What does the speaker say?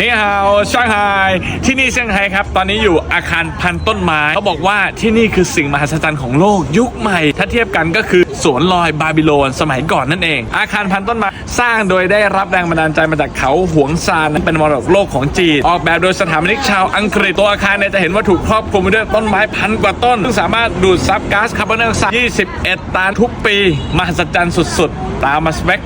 นี่ฮาวช่างไฮที่นี่เซี่ยงไฮ้ครับ ตอนนี้อยู่อาคารพันต้นไม้เขาบอกว่าที่นี่คือสิ่งมหัศจรรย์ของโลกยุคใหม่ ถ้าเทียบกันก็คือสวนลอยบาบิโลนสมัยก่อนนั่นเอง อาคารพันต้นไม้สร้างโดยได้รับแรงบันดาลใจมาจากเขาหวงซานเป็นมรดกโลกของจีนออกแบบโดยสถาปนิกชาวอังกฤษตัวอาคารเนี่ยจะเห็นว่าถูกครอบคลุมไปด้วยต้นไม้พันกว่าต้นซึ่งสามารถดูดซับก๊าซคาร์บอนไดออกไซด์21 ตันทุกปีมหัศจรรย์สุด ๆ ตามมาสเปค